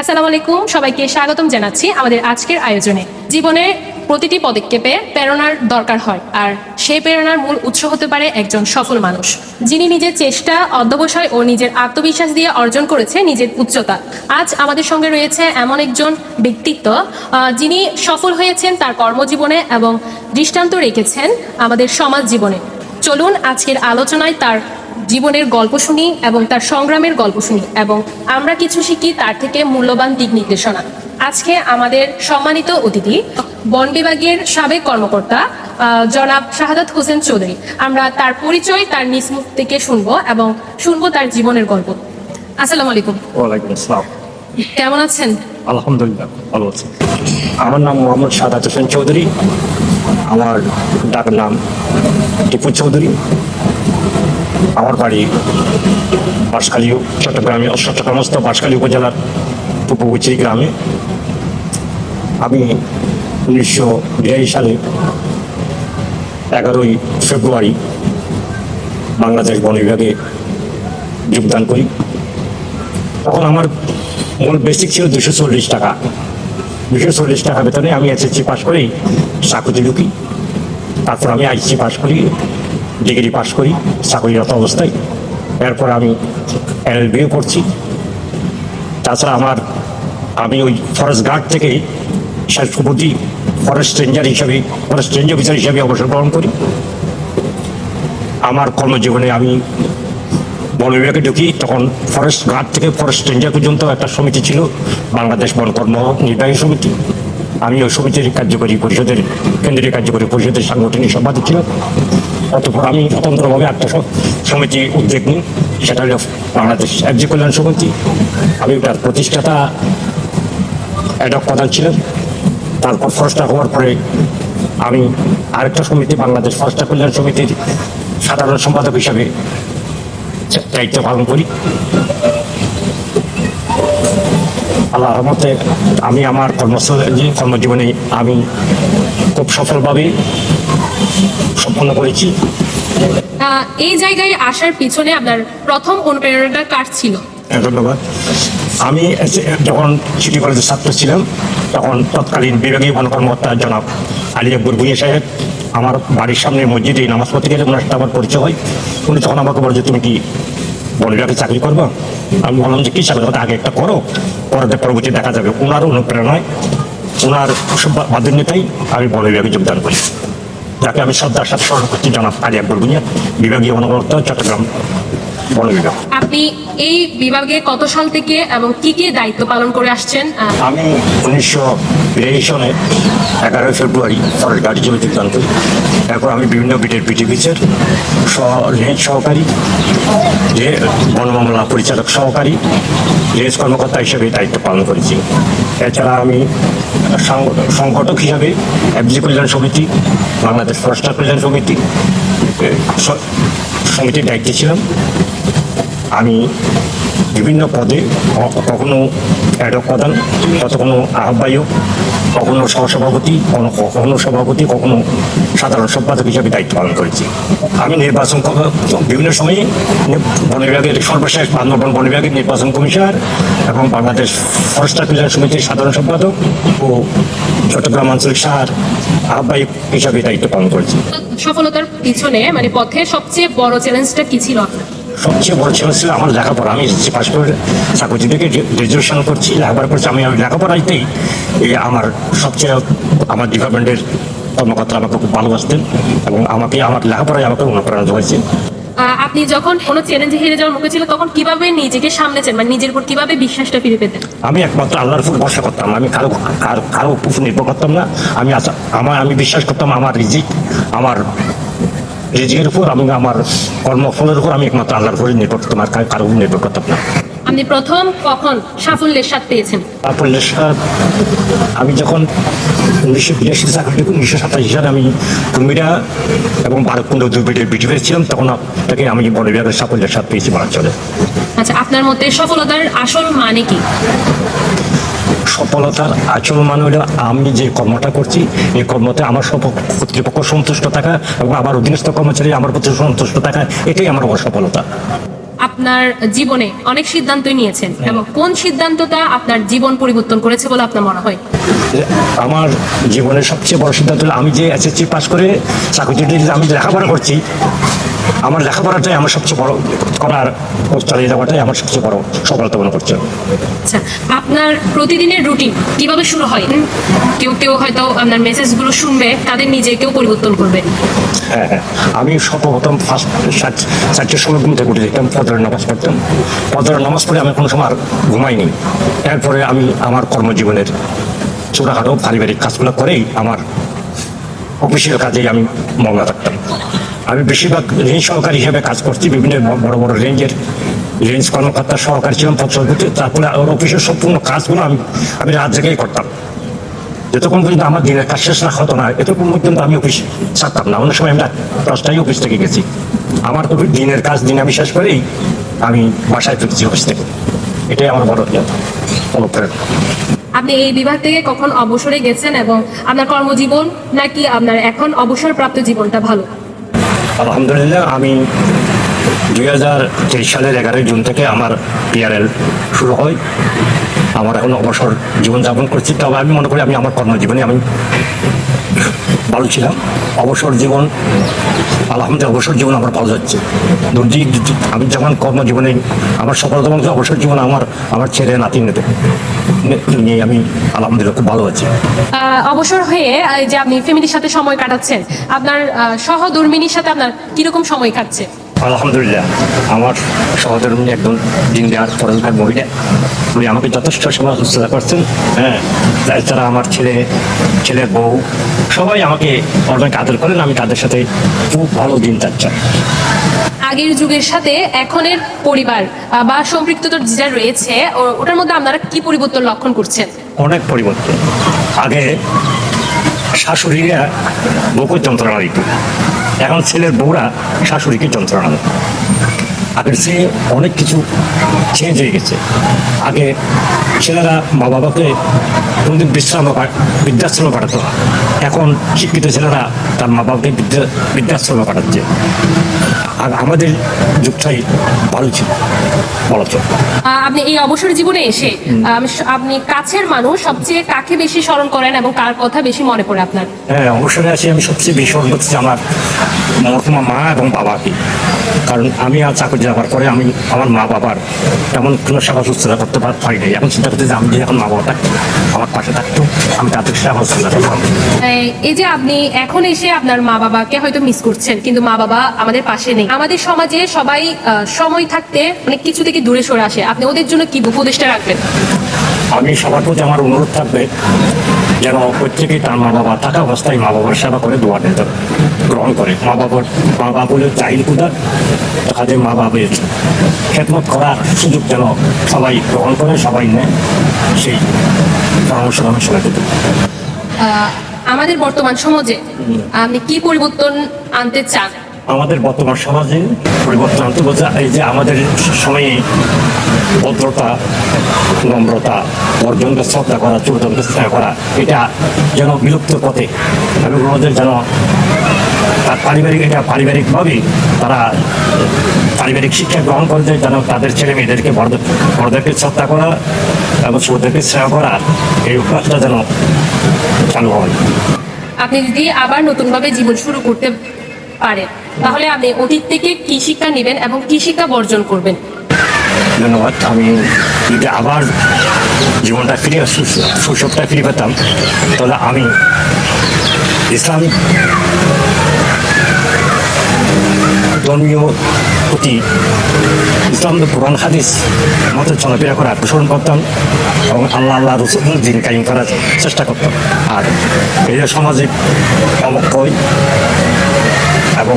আসসালামু আলাইকুম সবাইকে স্বাগতম জানাচ্ছি আমাদের আজকের আয়োজনে। জীবনে প্রতিটি পদক্ষেপে প্রেরণার দরকার হয়, আর সেই প্রেরণার মূল উৎস হতে পারে একজন সফল মানুষ। যিনি নিজের চেষ্টা, অধ্যবসায় ও নিজের আত্মবিশ্বাস দিয়ে অর্জন করেছে নিজের উচ্চতা। আজ আমাদের সঙ্গে রয়েছে এমন একজন ব্যক্তিত্ব যিনি সফল হয়েছেন তার কর্মজীবনে এবং দৃষ্টান্ত রেখেছেন আমাদের সমাজ জীবনে। চলুন আজকের আলোচনায় তার জীবনের গল্প শুনি এবং তার সংগ্রামের গল্প শুনি এবং আমরা কিছু শিখি তার থেকে মূল্যবান দিক নির্দেশনা। আজকে আমাদের সম্মানিত অতিথি বন বিভাগের সাবেক কর্মকর্তা জনাব শাহাদাত হোসেন চৌধুরী। আমরা তার পরিচয় তার নিজ মুখ থেকে শুনব এবং শুনব তার জীবনের গল্প। আসসালামু আলাইকুম। ওয়ালাইকুম আসসালাম। কেমন আছেন? আলহামদুলিল্লাহ ভালো আছি। আমার নাম মোহাম্মদ সাদাত হোসেন চৌধুরী। আমার ডাক নাম টিপু চৌধুরী। আমার বাড়ি বাঁশখালী চট্টগ্রামে, চট্টগ্রামস্থ বাঁশখালী উপজেলার টুপুগুচি গ্রামে। আমি উনিশশো বিরাশি সালে এগারোই ফেব্রুয়ারি বাংলাদেশ বন বিভাগে যোগদান করি। তখন আমার মূল বেসিক ছিল দুশো চল্লিশ টাকা। দুশো চল্লিশ টাকা বেতনে আমি এসএসসি পাস করেই চাকরিতে ঢুকি। তারপর আমি আইসি পাস করি। ডিগ্রি পাশ করি, চাকরিরত অবস্থায়। এরপর আমি এলএলবিও করছি তাছাড়া আমার, আমি ওই ফরেস্ট গার্ড থেকে শেষ অবধি ফরেস্ট রেঞ্জার হিসাবে, ফরেস্ট রেঞ্জ অফিসার হিসাবে অবসর গ্রহণ করি। আমার কর্মজীবনে আমি বন বিভাগে ঢুকি, তখন ফরেস্ট গার্ড থেকে ফরেস্ট রেঞ্জার পর্যন্ত একটা সমিতি ছিল, বাংলাদেশ বন কর্ম নির্বাহী সমিতি। আমি ওই সমিতির কার্যকরী পরিষদের, কেন্দ্রীয় কার্যকরী পরিষদের সাংগঠনিক সম্পাদক ছিলাম। অতঃপর আমি স্বতন্ত্রভাবে একটা সমিতি উদ্যোগ নিই, সেটা হলো বাংলাদেশ রাজ্য কল্যাণ সমিতি। আমি তার প্রতিষ্ঠাতা অ্যাডক প্রধান ছিলাম। তারপর ফরেস্টার হওয়ার পরে আমি আরেকটা সমিতি, বাংলাদেশ ফরেস্টার কল্যাণ সমিতির সাধারণ সম্পাদক হিসাবে দায়িত্ব পালন করি। আল্লাহ রহমতে আমি আমার কর্মস্থলে কর্মজীবনে আমি খুব সফলভাবে সম্পন্ন করেছি। এই জায়গায় আসার পিছনে আপনার প্রথম অনুপ্রেরণাটা কার ছিল? হ্যাঁ, ধন্যবাদ। আমি যখন সিটি কলেজের ছাত্র ছিলাম তখন তৎকালীন বিভাগীয় বন কর্মকর্তা জনাব আলী আকবর সাহেব আমার বাড়ির সামনে মসজিদে নামাজ পড়তে গেলে ওনার সাথে আমার পরিচয় হয়। উনি তখন আমাকে বলে যে তুমি কি বিভাগে চাকরি করব? আমি বললাম যে কি চাকরি করতে আগে একটা করো পরে পরবর্তী দেখা যাবে। ওনার অনুপ্রেরণায় ওনার বাধ্যন্যতাই আমি বিভাগে যোগদান করি। যাকে আমি শ্রদ্ধার সাথে স্মরণ করছি জনাব আলী আকবর বিভাগীয় বন চট্টগ্রাম বন বিভাগ। আপনি এই বিভাগে কত সাল থেকে এবং কি কি দায়িত্ব পালন করে আসছেন? আমি উনিশশো বিরাশি সনে এগারোই ফেব্রুয়ারি ফরেস্ট গাড়ি জমি যোগদান করি এরপর আমি বিভিন্ন বিটের পিটি বিচার সহকারী যে বন মামলা পরিচালক সহকারী, রেঞ্জ কর্মকর্তা হিসেবে দায়িত্ব পালন করেছি। এছাড়া আমি সংগঠক হিসাবে এফজি কল্যাণ সমিতি, বাংলাদেশ ফরেস্টার কল্যাণ সমিতি সমিতির দায়িত্বে ছিলাম। আমি বিভিন্ন পদে কখনো অ্যাডক প্রধান, কখনো আহ্বায়ক, কখনো সহসভাপতি, কখনো- সভাপতি, কখনো সাধারণ সম্পাদক হিসাবে দায়িত্ব পালন করেছি। আমি নির্বাচন বিভিন্ন সময়ে বন বিভাগের সর্বশেষ বান্দরবন বন বিভাগের নির্বাচন কমিশনার এবং বাংলাদেশ ফরেস্টার কল্যাণ সমিতির সাধারণ সম্পাদক ও চট্টগ্রাম আঞ্চলিক সার আহ্বায়ক হিসাবে দায়িত্ব পালন করেছি। সফলতার পিছনে মানে পথে সবচেয়ে বড় চ্যালেঞ্জটা কি ছিল আপনার? সবচেয়ে বড় ছিল ছিল আমার লেখাপড়া। আমি এসেছি পাশ করে চাকরি থেকে গ্রাজুয়েশন করছি লেখাপড়া করছি। আমি লেখাপড়াইতেই এই আমার সবচেয়ে আমার ডিপার্টমেন্টের কর্মকর্তা আমাকে খুব ভালোবাসতেন এবং আমাকে আমার লেখাপড়ায় আমাকে অনুপ্রেরণা যোগাইছে আহ, আপনি যখন কোনো চ্যালেঞ্জে হেরে যাওয়ার মুখে ছিল তখন কীভাবে নিজেকে সামলেছেন মানে নিজের উপর কীভাবে বিশ্বাসটা ফিরে পেতেন? আমি একমাত্র আল্লাহর উপর ভরসা করতাম আমি কারও কারও কারও উপর নির্ভর করতাম না। আমি আমার আমি বিশ্বাস করতাম আমার রিজিক আমার রিজিকের উপর আমি আমার কর্মফলের উপর আমি একমাত্র আল্লাহর উপরে নির্ভর করতাম আর কারো- নির্ভর করতাম না। আপনি প্রথম কখন সাফল্যের স্বাদ পেয়েছেন? তারপর নেশাদ আমি যখন উনিশশো বিরাশি চাকরি উনিশশো সাতাশি সালে আমি কুমিরা এবং ভারতকুণ্ড দুর্বিটের বিটিভে ছিলাম তখন থেকে আমি বন বিভাগের সাফল্যের সাথে পেয়েছি বলা চলে। আচ্ছা আপনার মতে সফলতার আসল মানে কি? সফলতার আচল মানে হলো আমি যে কর্মটা করছি এই কর্মতে আমার কর্তৃপক্ষ সন্তুষ্ট থাকা এবং আমার অধীনস্থ কর্মচারী আমার প্রতি সন্তুষ্ট থাকা এটাই আমার বড় সফলতা। আপনার জীবনে অনেক সিদ্ধান্তই নিয়েছেন এবং কোন সিদ্ধান্তটা আপনার জীবন পরিবর্তন করেছে বলে আপনার মনে হয়? আমার জীবনের সবচেয়ে বড় সিদ্ধান্ত আমি যে এসএসসি পাস করে চাকরিতে আমি লেখাপড়া করছি আমার লেখাপড়াটাই আমার সবচেয়ে বড় করার চালিয়ে যাওয়াটাই আমার সবচেয়ে বড় সফলতা মনে করছে। আচ্ছা আপনার প্রতিদিনের রুটিন কীভাবে শুরু হয়? কেউ কেউ হয়তো আপনার মেসেজগুলো শুনবে তাদের নিজেকেও পরিবর্তন করবে। হ্যাঁ হ্যাঁ। আমি সর্বপ্রথম ফার্স্ট চারটের সময় ঘুম থেকে উঠে যেতাম ফজরের নামাজ পড়তাম। ফজরের নামাজ পড়ে আমি কোনো সময় আর ঘুমাইনি। এরপরে আমি আমার কর্মজীবনের ছোটোখাটো পারিবারিক কাজগুলো করেই আমার অফিসের কাজেই আমি মগ্ন থাকতাম। আমি বেশিরভাগ রেঞ্জ সহকারী হিসেবে কাজ করছি, বিভিন্ন বড় বড় রেঞ্জের, রেঞ্জ কর্মকর্তা, সহকারী ছিলাম পঞ্চায়েত তারপরে আমার অফিসের সম্পূর্ণ কাজগুলো আমি আমি রাত জেগেই করতাম। যতক্ষণ পর্যন্ত আমার দিনের কাজ শেষ না হতো না, এতক্ষণ পর্যন্ত আমি অফিস ছাড়তাম না। অনেক সময় আমি রাত দশটায় অফিস থেকে গেছি। আমার তো দিনের কাজ দিন আমি শেষ করেই আমি বাসায় ফিরছি অফিস থেকে। এটাই আমার বড় অনুপ্রেরণা। আপনি এই বিভাগ থেকে কখন অবসরে গেছেন এবং আপনার কর্মজীবন নাকি আপনার এখন অবসরপ্রাপ্ত জীবনটা ভালো? আলহামদুলিল্লাহ আমি দুই হাজার তেইশ সালের এগারোই জুন থেকে আমার পিআরএল শুরু হয়। আমার এখন অবসর জীবনযাপন করছি, তবে আমি মনে করি আমি আমার কর্মজীবনে আমি ভালো ছিলাম। অবসর জীবন, আলহামদুলিল্লাহ অবসর জীবন আমার ভালো যাচ্ছে। আমি যখন কর্মজীবনে, আমার সফলতা বলতে অবসর জীবন আমার আমার ছেলে নাতি নেতে নিয়ে আমি আলহামদুলিল্লাহ খুব ভালো আছি। অবসর হয়ে যে আপনি ফ্যামিলির সাথে সময় কাটাচ্ছেন, আপনার সহধর্মিনীর সাথে আপনার কীরকম সময় কাটছে? আলহামদুলিল্লাহ আমার সহধর্মী একজন দিন দেওয়ার পড়ালেখার মহিলা উনি আমাকে যথেষ্ট সময় সুস্থতা করছেন হ্যাঁ এছাড়া আমার ছেলে ছেলের বউ সবাই আমাকে অনেক আদর করেন আমি তাদের সাথে খুব ভালো দিন যাচ্ছে। আগের যুগের সাথে এখনের পরিবার বা সম্পৃক্ততা যেটা রয়েছে ওটার মধ্যে আপনারা কি পরিবর্তন লক্ষণ করছেন? অনেক পরিবর্তন। আগে শাশুড়িরা বউকে যন্ত্রণা দিত। এখন ছেলের বউরা শাশুড়িকে যন্ত্রণা দেয়। আগের চেয়ে অনেক কিছু চেঞ্জ হয়ে গেছে। আগে ছেলেরা মা বাবাকে কোনদিন বিশ্রাম বৃদ্ধাশ্রমে পাঠাতো না। এখন শিক্ষিত ছেলেরা তার মা বাবাকে বৃদ্ধাশ্রমে পাঠাচ্ছে। আর আমাদের যুগটাই ভালো ছিল বলা আপনি এই অবসর জীবনে এসে আপনি কাছের মানুষ সবচেয়ে কাকে বেশি স্মরণ করেন এবং কার কথা বেশি মনে পড়ে আপনার? হ্যাঁ অবসরে আছি আমি সবচেয়ে বেশি স্মরণ করছি আমার মহকুমা মা এবং বাবাকে। কারণ আমি আর চাকরি যাওয়ার পরে আমি আমার মা বাবার তেমন কোনো সেবা শুশ্রূষা করতে পার- নাই এখন চিন্তা করতে যে আমি যদি এখন মা বাবা থাকতো আমার পাশে থাকতো, আমি তাদের সেবা শুশ্রূষা করতাম এই যে আপনি এখন এসে আপনার মা বাবাকে হয়তো মিস করছেন, কিন্তু মা বাবা আমাদের পাশে নেই। আমাদের সমাজে সবাই সময় থাকতে অনেক কিছু থেকে দূরে সরে আসে। আপনি ওদের জন্য কি উপদেশটা রাখবেন? আমি সবার প্রতি আমার অনুরোধ থাকবে যেন প্রত্যেকেই তার মা বাবা থাকা অবস্থায় মা বাবার সেবা করে দোয়া নিতে গ্রহণ করে। মা বাবার মা বাবা বলে চাইল কুদার তাদের মা বাবের খেদমত করার সুযোগ যেন সবাই গ্রহণ করে সবাই নেয় সেই পরামর্শ আমি সবাইকে দেবো আমাদের বর্তমান সমাজে আপনি কি পরিবর্তন আনতে চান? আমাদের বর্তমান সমাজে পরিবর্তন আনতে বলতে এই যে আমাদের সময়ে ভদ্রতা, নম্রতা বর্জনকে শ্রদ্ধা করা চূড়ান্তকে শ্রদ্ধা করা, এটা যেন বিলুপ্ত পথে। এবং আমাদের যেন তার পারিবারিক এটা পারিবারিকভাবে তারা পারিবারিক শিক্ষা গ্রহণ করতে যেন তাদের ছেলে মেয়েদেরকে বড় বড়দেরকে শ্রদ্ধা করা এবং ছোটদেরকে সেবা করা, এই অভ্যাসটা যেন চালু হয়। আপনি যদি আবার নতুনভাবে জীবন শুরু করতে পারেন তাহলে আপনি অতীত থেকে কি শিক্ষা নেবেন এবং কি শিক্ষা বর্জন করবেন? ধন্যবাদ। আমি যদি আবার জীবনটা ফিরে শৈশবটা ফিরে পেতাম, তাহলে আমি ইসলামিক ধর্মীয় প্রতি ইসলাম কোরআন, হাদিস মতো চলাফেরা করার অনুসরণ করতাম এবং আল্লাহ আল্লাহ রসুল দিন কায়েম করার চেষ্টা করতাম। আর এই যে সামাজিক অবক্ষয় এবং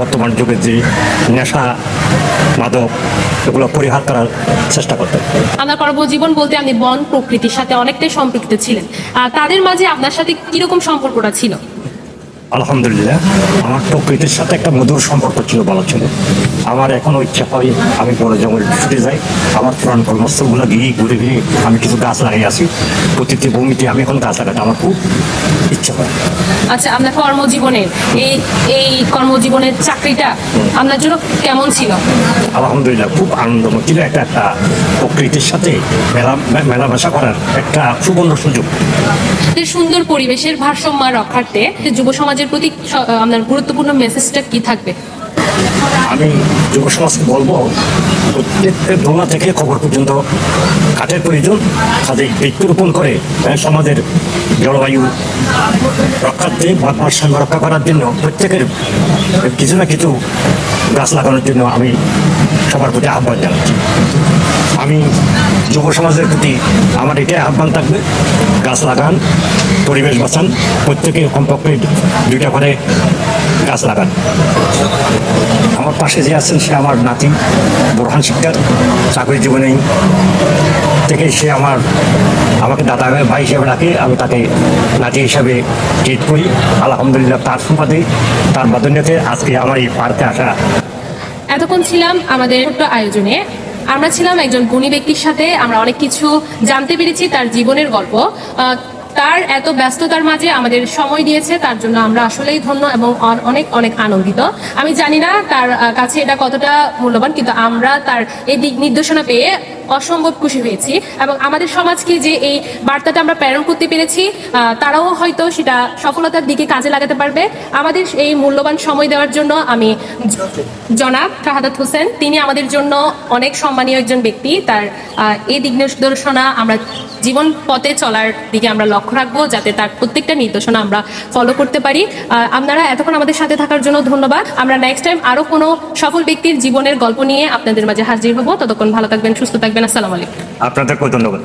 বর্তমান যুগে যে নেশা, মাদক, এগুলো পরিহার করার চেষ্টা করতাম আপনার কর্মজীবন বলতে আপনি বন, প্রকৃতির সাথে অনেকটাই সম্পৃক্ত ছিলেন। তাদের মাঝে আপনার সাথে কীরকম সম্পর্কটা ছিল? আলহামদুলিল্লাহ আমার প্রকৃতির সাথে একটা মধুর সম্পর্ক ছিল বলা ছিল। আমার এখনও ইচ্ছা হয় আমি বড় জঙ্গলে ছুটে যাই। আমার পুরান কর্মস্থলগুলো গিয়ে ঘুরে ঘুরে আমি কিছু গাছ লাগিয়ে আসি। প্রতিটি ভূমিতে আমি এখন গাছ লাগাতে আমার খুব ইচ্ছা হয়। আচ্ছা আপনার কর্মজীবনের এই এই কর্মজীবনের চাকরিটা আপনার জন্য কেমন ছিল? আলহামদুলিল্লাহ খুব আনন্দময় ছিল। একটা একটা প্রকৃতির সাথে মেলা মেলামেশা করার একটা সুবর্ণ সুযোগ। সুন্দর পরিবেশের ভারসাম্য রক্ষার্থে যুব সমাজের প্রতি আপনার গুরুত্বপূর্ণ মেসেজটা কি থাকবে? আমি যুব সমাজকে বলব, প্রত্যেকটা দোলনা থেকে খবর পর্যন্ত কাঠের প্রয়োজন, তাদের বৃক্ষরোপণ করে সমাজের জলবায়ু রক্ষার্থে বা ভারসাম্য রক্ষা করার জন্য প্রত্যেকের, কিছু না কিছু গাছ লাগানোর জন্য আমি সবার প্রতি আহ্বান জানাচ্ছি। আমি যুব সমাজের প্রতি আমার এটাই আহ্বান থাকবে। গাছ লাগান, পরিবেশ বাঁচান, প্রত্যেকে কমপক্ষে দুইটা করে গাছ লাগান। আমার পাশে যে আছেন সে আমার নাতি, বোরহান শিকদার চাকরি জীবনেই থেকে সে আমার, আমাকে দাদা ভাই হিসেবে ডাকে আমি তাকে নাতি হিসাবে ট্রিট করি। আলহামদুলিল্লাহ তার সুবাদে, তার বাদনীয়তে আজকে আমার এই পার্কে আসা এতক্ষণ ছিলাম আমাদের আয়োজনে। আমরা ছিলাম একজন গুণী ব্যক্তির সাথে আমরা অনেক কিছু জানতে পেরেছি তার জীবনের গল্প। তার এত ব্যস্ততার মাঝে আমাদের সময় দিয়েছে, তার জন্য আমরা আসলেই ধন্য এবং অনেক অনেক আনন্দিত। আমি জানি না তার কাছে এটা কতটা মূল্যবান, কিন্তু আমরা তার এই দিক নির্দেশনা পেয়ে অসম্ভব খুশি হয়েছি। এবং আমাদের সমাজকে যে এই বার্তাটা আমরা প্রেরণ করতে পেরেছি তারাও হয়তো সেটা সফলতার দিকে কাজে লাগাতে পারবে। আমাদের এই মূল্যবান সময় দেওয়ার জন্য আমি জনাব শাহাদাত হোসেন, তিনি আমাদের জন্য অনেক সম্মানীয় একজন ব্যক্তি। তার এই দিক নির্দেশনা আমরা জীবন পথে চলার দিকে আমরা লক্ষ্য রাখব, যাতে তার প্রত্যেকটা নির্দেশনা আমরা ফলো করতে পারি। আপনারা এতক্ষণ আমাদের সাথে থাকার জন্য ধন্যবাদ। আমরা নেক্সট টাইম আরও কোনো সফল ব্যক্তির জীবনের গল্প নিয়ে আপনাদের মাঝে হাজির হব। ততক্ষণ ভালো থাকবেন, সুস্থ থাকবেন। আসসালামু আলাইকুম। আপনাদেরকেও ধন্যবাদ।